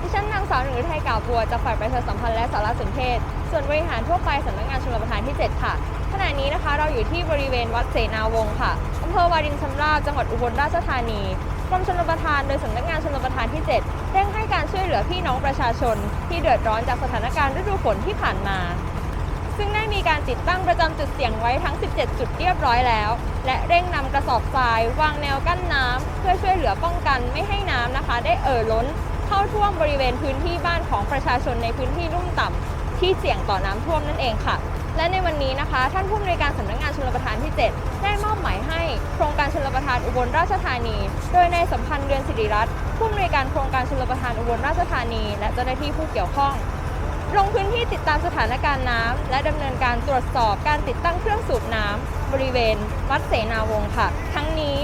ดิฉันนางสาวหนึ่งฤทัยกาวบัวจากฝ่ายประชาสัมพันธ์และสารสนเทศ ส่วนบริหารทั่วไปสำนักงานชลประทานที่ 7 ค่ะ ขณะนี้นะคะเราอยู่ที่บริเวณวัดเสนาวงศ์ค่ะอำเภอวารินชำราบจังหวัดอุบลราชธานีกรมชลประทานโดยสำนักงานชลประทานที่ 7 เร่งให้การช่วยเหลือพี่น้องประชาชน ที่เดือดร้อนจากสถานการณ์ฤดูฝนที่ผ่านมา ซึ่งได้มีการติดตั้งประจำจุดเสี่ยงไว้ทั้ง 17 จุดเรียบร้อยแล้ว และเร่งนำกระสอบทรายวางแนวกั้นน้ำเพื่อช่วยเหลือป้องกันไม่ให้น้ำนะคะ ได้เอ่อล้น เข้าท่วมบริเวณพื้นที่บ้านของประชาชนในพื้นที่ลุ่มต่ำที่เสี่ยงต่อน้ำท่วมนั่นเองค่ะ และในวันนี้นะคะ ท่านผู้อำนวยการสำนักงานชลประทานที่ 7 ได้มอบหมายให้โครงการชลประทานอุบลราชธานี โดยในสัมพันธ์เดือนสิริรัตน์ผู้อำนวยการโครงการชลประทานอุบลราชธานี และเจ้าหน้าที่ผู้เกี่ยวข้องลงพื้นที่ติดตามสถานการณ์น้ำและดำเนินการตรวจสอบการติดตั้งเครื่องสูบน้ำบริเวณวัดเสนาวงศ์ค่ะ ทั้งนี้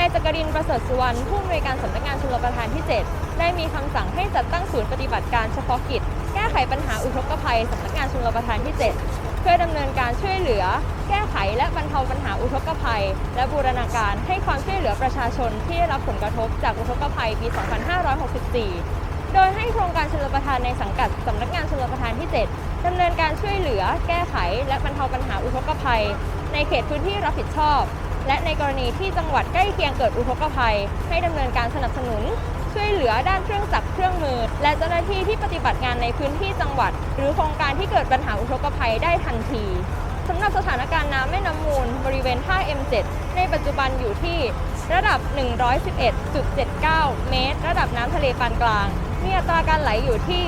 นายจักรินประเสริฐสุวรรณผู้อำนวยการสำนักงานชลประทานที่ 7 ได้มีคำสั่งให้จัดตั้งศูนย์ปฏิบัติการเฉพาะกิจ แก้ไขปัญหาอุทกภัยสำนักงานชลประทานที่ 7 เพื่อดำเนินการช่วยเหลือ แก้ไขและบรรเทาปัญหาอุทกภัย และบูรณาการให้ความช่วยเหลือประชาชนที่ได้รับผลกระทบจากอุทกภัยปี 2564โดยให้โครงการชลประทานในสังกัดสำนักงานชลประทานที่ 7ดำเนินการช่วยเหลือ แก้ไข และบรรเทาปัญหาอุทกภัย ในเขตพื้นที่รับผิดชอบ และในกรณีที่จังหวัดใกล้เคียงเกิดอุทกภัย ให้ดำเนินการสนับสนุน ช่วยเหลือด้านเครื่องจักรเครื่องมือ และเจ้าหน้าที่ที่ปฏิบัติงานในพื้นที่จังหวัด หรือโครงการที่เกิดปัญหาอุทกภัยได้ทันทีสำหรับสถานการณ์น้ำแม่น้ำมูล บริเวณท่า M7 ในปัจจุบันอยู่ที่ระดับ 111.79 เมตร ระดับน้ำทะเลปานกลาง มีอัตราการไหลอยู่ที่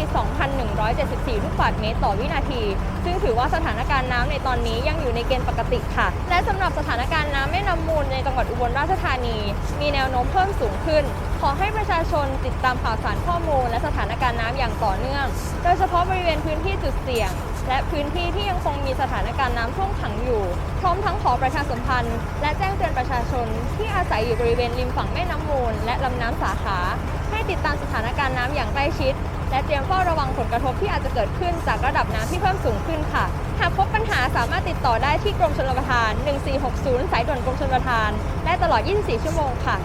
2,174 ลูกบาศก์เมตรต่อวินาที ซึ่งถือว่าสถานการณ์น้ำในตอนนี้ยังอยู่ในเกณฑ์ปกติค่ะ และสำหรับสถานการณ์น แม่น้ำมูลในจังหวัดอุบลราชธานี มีแนวโน้มเพิ่มสูงขึ้น ขอให้ประชาชนติดตามข่าวสารข้อมูล และสถานการณ์น้ำอย่างต่อเนื่อง โดยเฉพาะบริเวณพื้นที่จุดเสี่ยง และพื้นที่ที่ยังคงมีสถานการณ์น้ำท่วมขังอยู่ พร้อมทั้งขอประชาสัมพันธ์ และแจ้งเตือนประชาชน ที่อาศัยอยู่บริเวณริมฝั่งแม่น้ำมูล และลำน้ำสาขา ให้ติดตามสถานการณ์น้ำอย่างใกล้ชิด และเตรียมเฝ้าระวังผลกระทบที่อาจจะเกิดขึ้นจากระดับน้ำที่เพิ่มสูงขึ้นค่ะ หากพบปัญหาสามารถติดต่อได้ที่กรมชลประทาน 1460 สายด่วนกรมชลประทาน ได้ตลอด 24 ชั่วโมงค่ะ